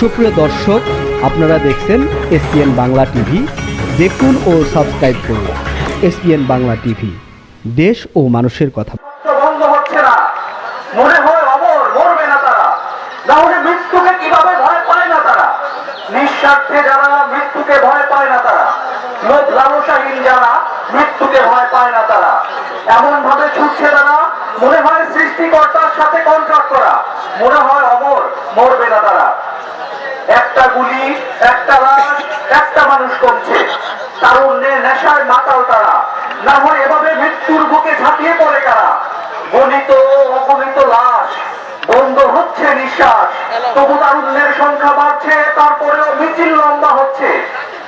সুপ্রিয় দর্শক, আপনারা দেখছেন এসপিএন বাংলা টিভি। দেখুন ও সাবস্ক্রাইব করুন এসপিএন বাংলা টিভি। দেশ ও মানুষের কথা। নিঃস্বার্থে যারা মৃত্যুকে ভয় পায় না তারা লালসাহীন যারা মৃত্যুকে ভয় পায় না তারা। এমন ভাবে ছুটছে তারা, মনে হয় সৃষ্টিকর্তার সাথে কন্ট্রাক্ট করা মনে হয় অমর মরবে না তারা একটা লাশ একটা মানুষ কমছে তারুণ্যের নেশায় মাতাল তারা। না হয় এভাবে মৃত্যুর বুকে ঝাঁপিয়ে পড়ে কারা গণিত অগণিত লাশ, বন্ধ হচ্ছে নিঃশ্বাস। তবু তারুণ্যের সংখ্যা বাড়ছে, তারপরেও মিছিল লম্বা হচ্ছে।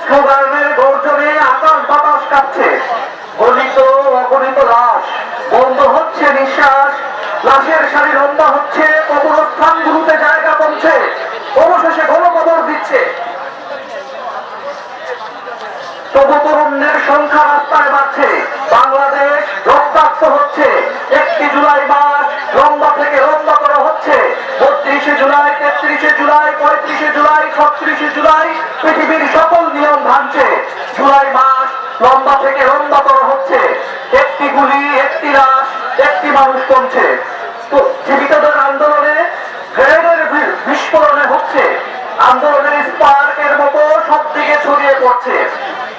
স্লোগানের গর্জনে আকাশ বাতাস কাঁপছে। গণিত অগণিত লাশ, বন্ধ হচ্ছে নিঃশ্বাস। লাশের সারি লম্বা হচ্ছে, কবরস্থানগুলোতে জায়গা কমছে। তবু তরুণের সংখ্যা রাস্তায় বাড়ছে। বাংলাদেশ রক্তাক্ত হচ্ছে। একটি জুলাই মাস লম্বা থেকে লম্বা করা হচ্ছে। বত্রিশে জুলাই, তেত্রিশে জুলাই, পঁয়ত্রিশে জুলাই, ছত্রিশে জুলাই, পৃথিবীর সকল নিয়ম ভাঙছে। জুলাই মাস লম্বা থেকে লম্বা করা হচ্ছে। একটি গুলি, একটি লাশ, একটি মানুষ কমছে। জীবিতদের আন্দোলনে গ্রেনেডের বি- বিস্ফোরণে হচ্ছে। আন্দোলনের স্পার্কের মতো সব দিকে ছড়িয়ে পড়ছে।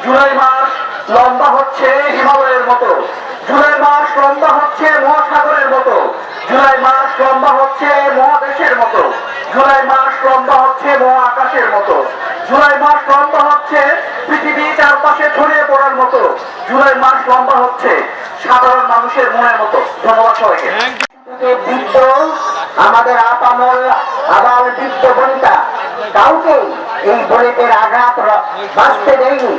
জুলাই মাস লম্বা হচ্ছে হিমালয়ের মতো। জুলাই মাস লম্বা হচ্ছে মহাসাগরের মতো। জুলাই মাস লম্বা হচ্ছে মহাদেশের মতো। জুলাই মাস লম্বা হচ্ছে মহাকাশের মতো। জুলাই মাস লম্বা হচ্ছে পৃথিবী চারপাশে ছড়িয়ে পড়ার মতো। জুলাই মাস লম্বা হচ্ছে সাধারণ মানুষের মনের মতো। ধন্যবাদ সবাইকে। আমাদের আপামল আবার বৃদ্ধ বনিতা। কাউকে এই বুলেটের আঘাত বাঁচতে দেয়নি।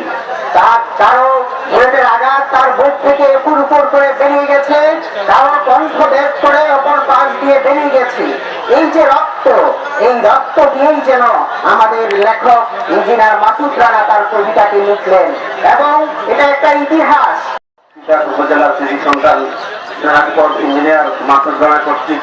তার কারও বুলেটের আঘাত তার বুক থেকে উপর উপর করে বেরিয়ে গেছে। কারও কণ্ঠ বের করে অপর পাশ দিয়ে বেরিয়ে গেছে। এই যে রক্ত, এই রক্ত দিয়েই যেন আমাদের লেখক, ইঞ্জিনিয়ার মাসুদ রানা তার কবিতাটি লিখলেন। এবং এটা একটা ইতিহাস। সিদ্ধার্থ উপজেলা সিটি সন্তান ইঞ্জিনিয়ার মাসুদ রানা কর্তৃক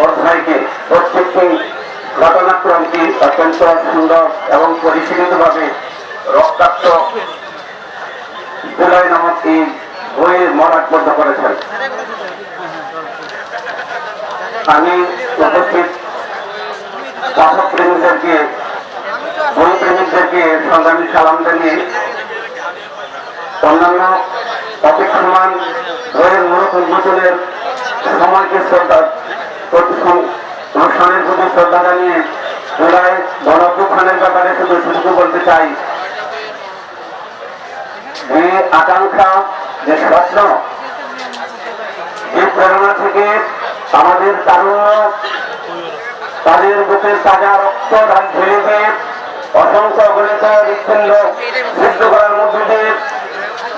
অধ্যায়কে প্রত্যেকটি ঘটনাক্রমটি অত্যন্ত সুন্দর এবং পরিশীলিতভাবে রক্তাক্ত জুলাই নামক এই বইয়ের মরাকবদ্ধ করেছেন। আমি উপস্থিত পাঠক প্রেমীদেরকে বই প্রেমিকদেরকে সংগ্রামী সালাম জানিয়ে অন্যান্য অপেক্ষমান বইয়ের মূলত উন্মোচনের সময়কে শ্রদ্ধা অনুষ্ঠানের প্রতি শ্রদ্ধা জানিয়ে গণঅভ্যুত্থানের ব্যাপারে শুধু শুধু বলতে চাই। আকাঙ্ক্ষা, যে স্বপ্ন প্রেরণা থেকে আমাদের তারুণ্য তাদের বুকের তাজা রক্ত ঢেলে দিয়ে অসংখ্য গণিত হৃৎপিণ্ড সিদ্ধ করার মধ্যে দিয়ে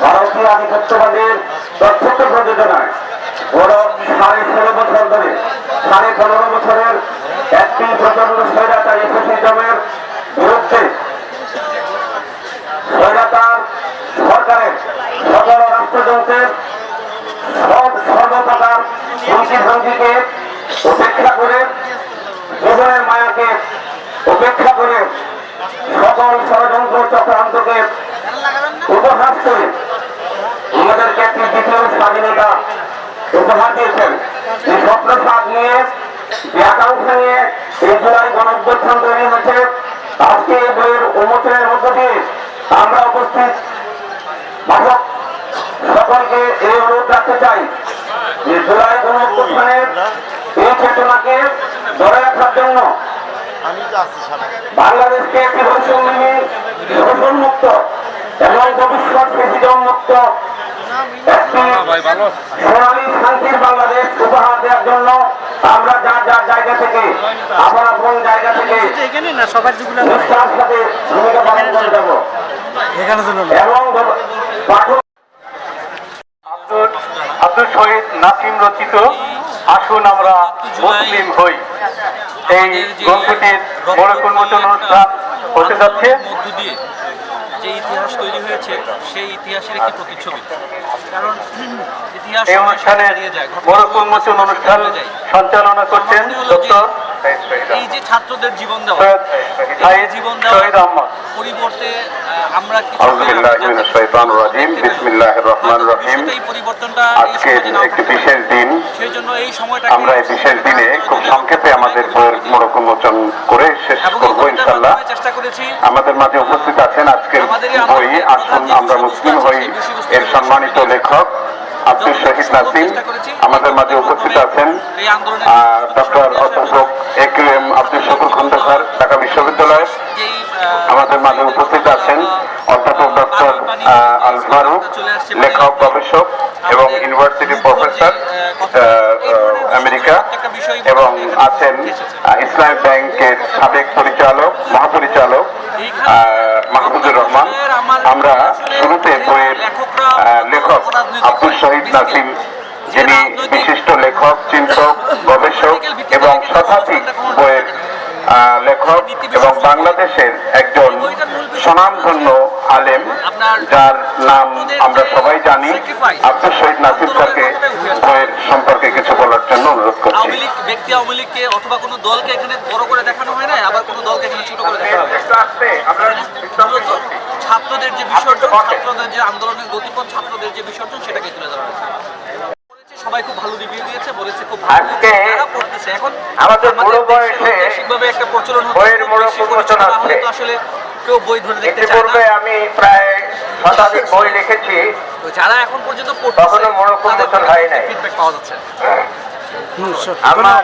ভারতীয় আধিপত্যবাদের প্রযোজনায় বড় সাড়ে ষোলো বছর ধরে সাড়ে পনেরো বছরের একটি প্রচণ্ড স্বৈরাচারী ফেসিজমের বিরুদ্ধে সরকারের সকল রাষ্ট্রযন্ত্রের সব সর্বপ্রকার হুমকি ধমকিকে উপেক্ষা করে জীবনের মায়াকে উপেক্ষা করে সকল ষড়যন্ত্র চক্রান্তকে উপহাস করে আমাদেরকে একটি দ্বিতীয় স্বাধীনতা উপহার দিয়েছেন। এই সাপ নিয়ে যে আকাঙ্ক্ষা নিয়ে এই জুলাই গণঅভ্যুত্থান তৈরি হয়েছে। আজকে এই বইয়ের উন্মোচনের মধ্য দিয়ে আমরা উপস্থিত পাঠক সকলকে এই অনুরোধ রাখতে চাই যে জুলাই গণঅভ্যুত্থানের এই চেতনাকে ধরে রাখার জন্য বাংলাদেশকে একটি শোষণ মুক্ত এবং ভবিষ্যৎ ফেসিজম মুক্ত সোনালী শান্তির বাংলাদেশ উপহার দেওয়ার জন্য আমরা যার যার জায়গা থেকে আপন আপন জায়গা থেকে এখানে না সবার যেগুলো সাথে ভূমিকা পালন করে যাব। এখানে এবং পাঠক আব্দুল আব্দুল শহীদ নাসিম রচিত আসুন আমরা মুসলিম হই। এই গ্রন্থটির মোড়ক উন্মোচন অনুষ্ঠান হতে যাচ্ছে। যে ইতিহাস তৈরি হয়েছে সেই ইতিহাসের একটি প্রতিচ্ছবি কারণ ইতিহাস মোড়ক উন্মোচন অনুষ্ঠান। সঞ্চালনা করছেন এই যে ছাত্রদের জীবন দেওয়া জীবন দেওয়া পরিবর্তে আমাদের মাঝে উপস্থিত আছেন আজকের বই আসুন আমরা মুসলিম হই এর সম্মানিত লেখক আব্দুল শহীদ নাসিম আমাদের মাঝে উপস্থিত আছেন ডক্টর অধ্যাপক এম আব্দুল শকুর খন্দকার ঢাকা বিশ্ববিদ্যালয়। আমাদের মাঝে উপস্থিত অধ্যাপক ডক্টর আল ফারুক লেখক গবেষক এবং ইউনিভার্সিটি প্রফেসর আমেরিকা এবং আছেন আহ, ইসলামী ব্যাংকের সাবেক পরিচালক মহাপরিচালক মাহমুদুর রহমান। আমরা শুরুতে বইয়ের লেখক আব্দুল শহীদ নাসিম যিনি বিশিষ্ট লেখক চিন্তক গবেষক এবং শতাধিক বইয়ের লেখক এবং বাংলাদেশের একজন স্বনামধন্য আলেম যার নাম আমরা সবাই জানি। আব্দুল শহীদ নাসিম স্যারকে বইয়ের সম্পর্কে কিছু বলার জন্য অনুরোধ করছি। আওয়ামী লীগ ব্যক্তি আওয়ামী লীগকে অথবা কোনো দলকে এখানে বড় করে দেখানো হয় না আবার কোনো দলকে এখানে ছোট করে দেখানো হয় ছাত্রদের যে বিসর্জন ছাত্রদের যে আন্দোলনের গতিপথ ছাত্রদের যে বিসর্জন সেটাকে তুলে ধরা হয়েছে। সবাই খুব ভালো রিভিউ দিয়েছে বলেছে খুব ভালো। আজকে পড়তেছে এখন আমাদের বুড়ো বয়সে একটা প্রচলন হচ্ছে আসলে কেউ বই ধরে দেখতে চায় না। আমি প্রায় শতাধিক বই লিখেছি। তো যারা এখন পর্যন্ত পড়ছে তখনও মোড়ক হয় নাই। ফিডব্যাক পাওয়া যাচ্ছে। আমার